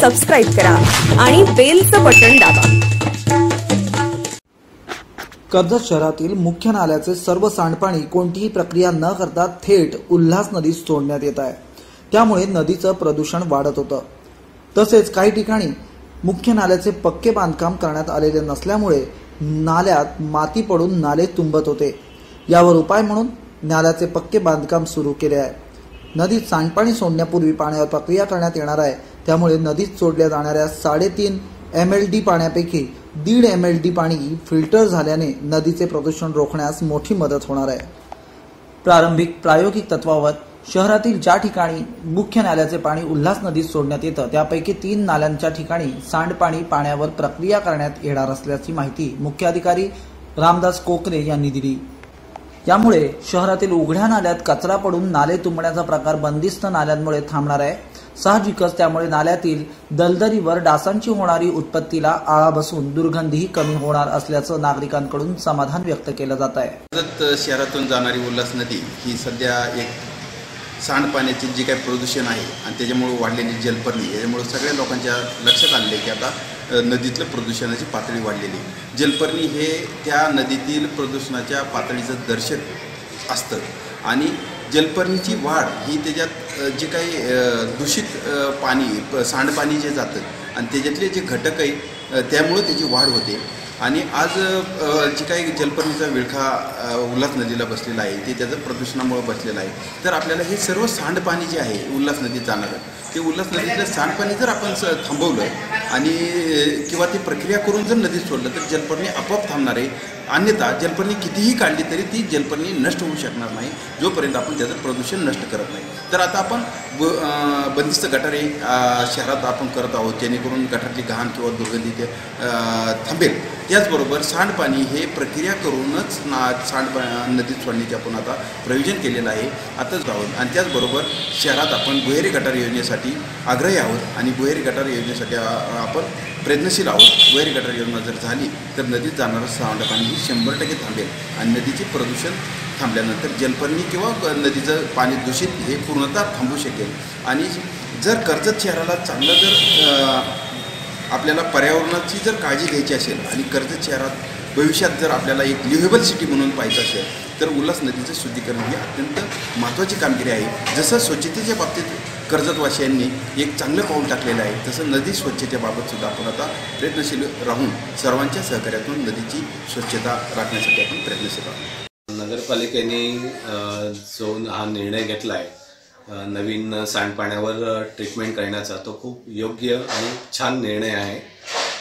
Subscribe करा आणि बेलचं button दाबा. कर्जत शहरातील मुख्य नाल्याचे सर्व सांडपाणी कोणतीही प्रक्रिया न करता थेट उल्हास नदीत सोडण्यात येत आहे. त्यामुळे नदीचं प्रदूषण वाढत होतं. तसेच काही ठिकाणी मुख्य नाल्याचे पक्के बांधकाम करण्यात आलेले नसल्यामुळे नाल्यात माती पडून नाले तुंबत होते. यावर उपाय म्हणून नाल्याचे पक्के बांधकाम सुरू केले आहे. नदीत सांडपाणी सोडण्यापूर्वी पाण्यावर प्रक्रिया करण्यात येणार आहे त्यामुळे नदीत सोडल्या जाणाऱ्या साडेतीन एम एल डी पाण्यापैकी दीड एम एल डी पाणी फिल्टर झाल्याने नदीचे प्रदूषण रोखण्यास मोठी मदत होणार आहे. प्रारंभिक प्रायोगिक तत्वावर शहरातील ज्या ठिकाणी मुख्य नाल्याचे पाणी उल्हास नदीत सोडण्यात येतं त्यापैकी तीन नाल्यांच्या ठिकाणी सांडपाणी पाण्यावर प्रक्रिया करण्यात येणार असल्याची माहिती मुख्याधिकारी रामदास कोकरे यांनी दिली. यामुळे शहरातील उघड्या नाल्यात कचरा पडून नाले तुंबण्याचा प्रकार बंदिस्त नाल्यांमुळे थांबणार आहे. साहजिकच त्यामुळे नाल्यातील दलदलीवर डासांची होणारी उत्पत्तीला आळा बसून दुर्गंधीही कमी होणार असल्याचं नागरिकांकडून समाधान व्यक्त केलं जात आहे. शहरातून जाणारी उल्हास नदी ही सध्या एक सांडपाण्याचे जे काही प्रदूषण आहे आणि त्याच्यामुळे वाढलेली जलपर्णी याच्यामुळे सगळ्या लोकांच्या लक्षात आणले की आता नदीतलं प्रदूषणाची पातळी वाढलेली जलपर्णी हे त्या नदीतील प्रदूषणाच्या पातळीचं दर्शक असतं. आणि जलपर्णीची वाढ ही त्याच्यात जे काही दूषित पाणी प- सांडपाणी जे जातं आणि त्याच्यातले जे घटक आहे त्यामुळं त्याची वाढ होते. आणि आज जे काही जलपर्णीचा विळखा उल्हास नदीला बसलेला आहे ते त्याचं प्रदूषणामुळं बसलेलं आहे. तर आपल्याला हे सर्व सांडपाणी जे आहे उल्हास नदीत जाणारं ते उल्हास नदीतलं सांडपाणी जर आपण स थांबवलं आणि किंवा ती प्रक्रिया करून जर नदीत सोडलं तर जलपर्णी आपोआप थांबणार आहे. अन्यथा जलपर्णी कितीही काढली तरी ती जलपर्णी नष्ट होऊ शकणार नाही जोपर्यंत आपण त्याचं प्रदूषण नष्ट करत नाही. तर आता आपण ब बंदिस्त गटारे शहरात आपण करत आहोत जेणेकरून गटारची घाण किंवा दुर्गंधी ते थांबेल. त्याचबरोबर सांडपाणी हे प्रक्रिया करूनच ना सांडपा नदीत सोडण्याचे आपण आता प्रयोजन केलेलं आहे. आताच आहोत आणि त्याचबरोबर शहरात आपण गुहेरी गटार योजनेसाठी आग्रही आहोत. आणि गुहेरी गटार योजनेसाठी आपण प्रयत्नशील आहोत. वैर गटार योजना जर झाली तर नदीत जाणारं सांडपाणी ही शंभर टक्के थांबेल आणि नदीचे प्रदूषण थांबल्यानंतर जलपर्णी किंवा नदीचं पाणी दूषित हे पूर्णतः थांबू शकेल. आणि जर कर्जत शहराला चांगलं जर आपल्याला पर्यावरणाची जर काळजी घ्यायची असेल आणि कर्जत शहरात भविष्यात जर आपल्याला एक लिव्हेबल सिटी म्हणून पाहिजे असेल तर उल्हास नदीचं शुद्धीकरण ही अत्यंत महत्त्वाची कामगिरी आहे. जसं स्वच्छतेच्या बाबतीत कर्जतवासियांनी एक चांगलं पाऊल टाकलेलं आहे तसं नदी स्वच्छतेबाबत सुद्धा आपण आता प्रयत्नशील राहून सर्वांच्या सहकार्यातून नदीची स्वच्छता राखण्यासाठी आपण प्रयत्नशील आहोत नगरपालिकेने जो हा निर्णय घेतला आहे नवीन सांडपाण्यावर ट्रीटमेंट करण्याचा तो खूप योग्य आणि छान निर्णय आहे.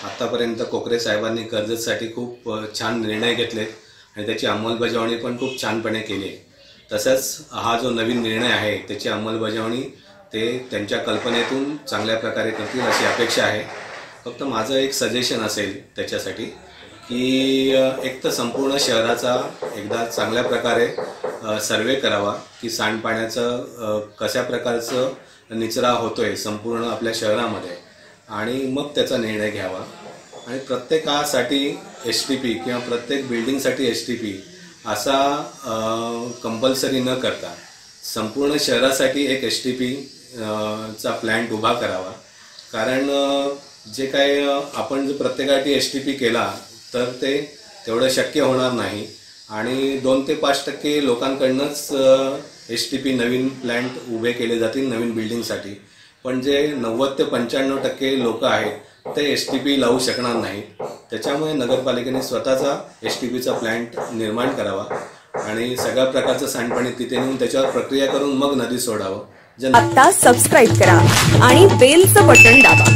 आत्तापर्यंत कोकरे साहेबांनी कर्जतसाठी खूप छान निर्णय घेतलेत. आणि त्याची अंमलबजावणी पण खूप छानपणे केली. आहे तसंच हा जो नवीन निर्णय आहे त्याची अंमलबजावणी ते त्यांच्या कल्पनेतून चांगल्या प्रकारे करतील अशी अपेक्षा आहे. फक्त माझं एक सजेशन असेल त्याच्यासाठी की एक तर संपूर्ण शहराचा एकदा चांगल्या प्रकारे सर्वे करावा की सांडपाण्याचं कशा प्रकारचं निचरा होतोय संपूर्ण आपल्या शहरामध्ये आणि मग त्याचा निर्णय घ्यावा. आणि प्रत्येकासाठी एस टी पी किंवा प्रत्येक बिल्डिंगसाठी एस टी पी असा कंपल्सरी न करता संपूर्ण शहरासाठी एक एस टी पी चा प्लॅन्ट उभा करावा. कारण जे काय आपण जर प्रत्येकासाठी एस टी पी केला तर ते तेवढं शक्य होणार नाही. आणि दोन ते पाच टक्के लोकांकडनंच एस टी पी नवीन प्लॅन्ट उभे केले जातील नवीन बिल्डिंगसाठी पण जे नव्वद ते पंच्याण्णव टक्के लोक आहेत ते एस टी पी लावू शकणार नाही. त्याच्यामुळे नगरपालिकेने स्वतःचा एस टी पीचा प्लॅन्ट निर्माण करावा आणि सगळ्या प्रकारचं सांडपाणी तिथे नेऊन त्याच्यावर प्रक्रिया करून मग नदी सोडावं. जे आता सबस्क्राईब करा आणि बेलचं बटन दाबा.